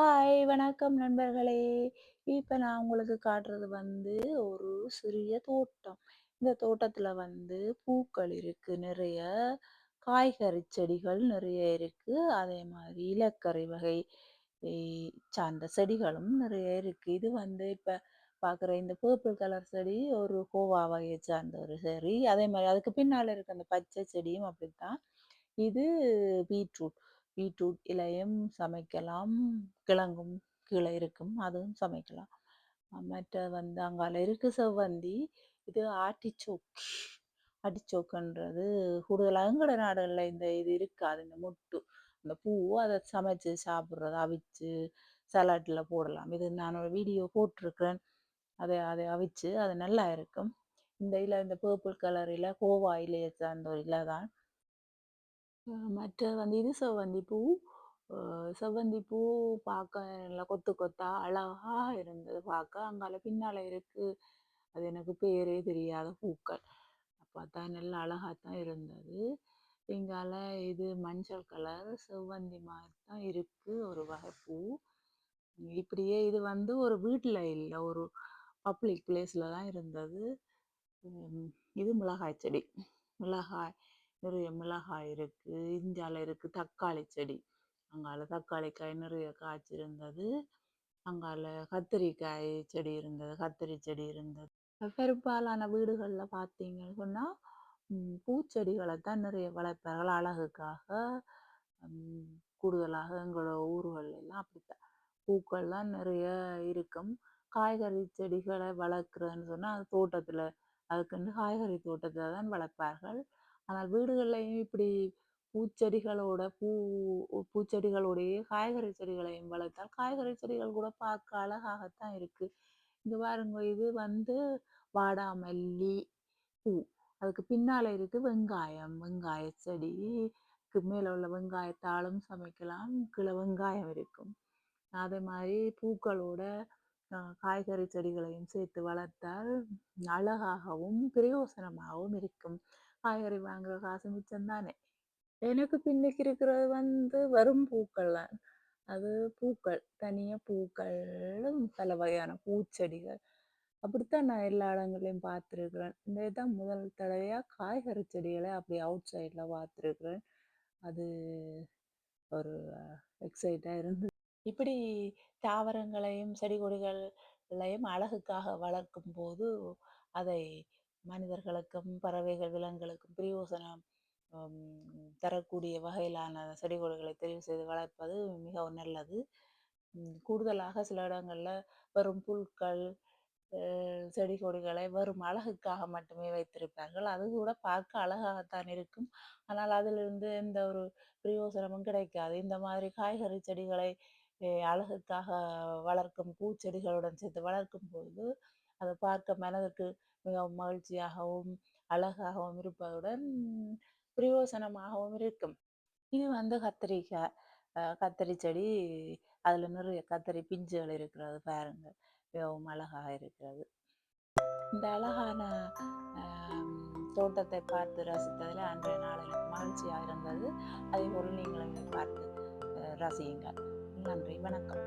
Hi! வணக்கம் நண்பர்களே! இப்போ நான் உங்களுக்கு காட்டுறது வந்து ஒரு சிறிய தோட்டம். இந்த தோட்டத்தில் வந்து பூக்கள் இருக்கு நிறைய. காய்கறி செடிகள் நிறைய இருக்கு. அதே மாதிரி இலக்கறி வகை சார்ந்த செடிகளும் நிறைய இருக்கு. இது வந்து இப்போ பார்க்குற இந்த பர்பிள் கலர் செடி ஒரு கோவா வகையை சார்ந்த ஒரு செடி. அதே மாதிரி அதுக்கு பின்னால் இருக்க அந்த பச்சை செடியும் அப்படித்தான். இது பீட்ரூட். பீட்ரூட் இலையும் சமைக்கலாம். கிழங்கும் கீழே இருக்கும். அதுவும் சமைக்கலாம். மற்ற வந்து அங்கால இருக்கு செவ்வந்தி. இது ஆட்டிச்சோக் ஆட்டிச்சோக்குன்றது கூடுதலாக எங்கட நாடுகளில் இந்த இது இருக்காது. இந்த முட்டு அந்த பூ அதை சமைச்சு சாப்பிட்றது அவிச்சு சலாட்டில் போடலாம். இது நான் ஒரு வீடியோ போட்டிருக்கிறேன். அதை அதை அவிச்சு அது நல்லா இருக்கும். இந்த இலை இந்த பர்பிள் கலர் இலை கோவா இலையை சார்ந்த ஒரு இலை தான். மற்ற வந்து இது செவ்வந்தி பூ. அ செவ்வந்தி பூ பார்க்க நல்லா கொத்து கொத்தா அழகா இருந்தது பார்க்க. அங்கால பின்னால இருக்கு. அது எனக்கு பேரே தெரியாத பூக்கள். பார்த்தா நல்லா அழகாக தான் இருந்தது. இங்கால இது மஞ்சள் கலர் செவ்வந்தி மாதிரி தான் இருக்கு ஒரு வகை பூ. இப்படியே இது வந்து ஒரு வீட்டில் இல்லை ஒரு பப்ளிக் பிளேஸ்ல தான் இருந்தது. இது மிளகாய் செடி. மிளகாய் நிறைய மிளகாய் இருக்கு. இந்தியாவில் இருக்கு தக்காளி செடி. அங்கால தக்காளிக்காய் நிறைய நிறைய காய்ச்சிருந்தது. அங்கால கத்திரிக்காய் செடி இருந்தது. கத்திரி செடி இருந்தது. பெரும்பாலான வீடுகளில் பார்த்தீங்கன்னு பூச்செடிகளை தான் நிறைய வளர்ப்பார்கள் அழகுக்காக. கூடுதலாக எங்களோட ஊர்களெல்லாம் அப்படித்தான். பூக்கள்லாம் நிறைய இருக்கும். காய்கறி செடிகளை வளர்க்குறதுன்னு சொன்னால் அது தோட்டத்தில் அதுக்குன்னு காய்கறி தோட்டத்தில் தான் வளர்ப்பார்கள். ஆனால் வீடுகள்லையும் இப்படி பூச்செடிகளோட பூ பூச்செடிகளோடையே காய்கறி செடிகளையும் வளர்த்தால் காய்கறி செடிகள் கூட பார்க்க அழகாகத்தான் இருக்கு. இங்க பாருங்க இது வந்து வாடாமல்லி பூ. அதுக்கு பின்னால இருக்கு வெங்காயம். வெங்காய செடிக்கு மேல உள்ள வெங்காயத்தாலும் சமைக்கலாம். கீழே வெங்காயம் இருக்கும். அதே மாதிரி பூக்களோட காய்கறி செடிகளையும் சேர்த்து வளர்த்தால் அழகாகவும், பிரயோசனமாகவும் இருக்கும். காய்கறி வாங்குற காசு மிச்சம் தானே! எனக்கு பின்னுக்கு இருக்கிறது வந்து வெறும் பூக்கள் தான். அது பூக்கள். தனியாக பூக்களும் பல வகையான பூச்செடிகள். அப்படித்தான் நான் எல்லா இடங்களையும் பார்த்துருக்குறேன் இந்த இதான் முதல் தடவையாக காய்கறி செடிகளை அப்படி அவுட் சைடில் பார்த்துருக்குறேன் அது ஒரு எக்ஸைட்டாக இருந்தது. இப்படி தாவரங்களையும், செடி கொடிகளையும் அழகுக்காக வளர்க்கும்போது, அதை மனிதர்களுக்கும், பறவைகள், விலங்குகளுக்கும் பிரயோசனம் தரக்கூடிய வகையிலான செடி கொடிகளை தெரிவு செய்து வளர்ப்பது மிகவும் நல்லது. கூடுதலாக சில இடங்களில் வெறும் புல்கள் செடி கொடிகளை வெறும் அழகுக்காக மட்டுமே வைத்திருப்பார்கள். அது கூட பார்க்க அழகாகத்தான் இருக்கும். ஆனால் அதிலிருந்து எந்த ஒரு பிரயோசனமும் கிடைக்காது. இந்த மாதிரி காய்கறி செடிகளை அழகுக்காக வளர்க்கும் பூச்செடிகளுடன் சேர்த்து வளர்க்கும் பொழுது அதை பார்க்க மனதுக்கு மிகவும் மகிழ்ச்சியாகவும், அழகாகவும் இருப்பதுடன் பிரயோசனமாகவும் இருக்கும். இது வந்து கத்திரிக்காய். கத்திரி செடி அதில் நிறைய கத்திரி பிஞ்சுகள் இருக்கிறது பாருங்க. மிகவும் அழகாக இருக்கிறது. இந்த அழகான தோட்டத்தை பார்த்து ரசித்ததில் அன்றைய நாள் எனக்கு மகிழ்ச்சியாக இருந்தது. அதேபோல் நீங்களும் பார்த்து ரசியுங்கள். நன்றி. வணக்கம்.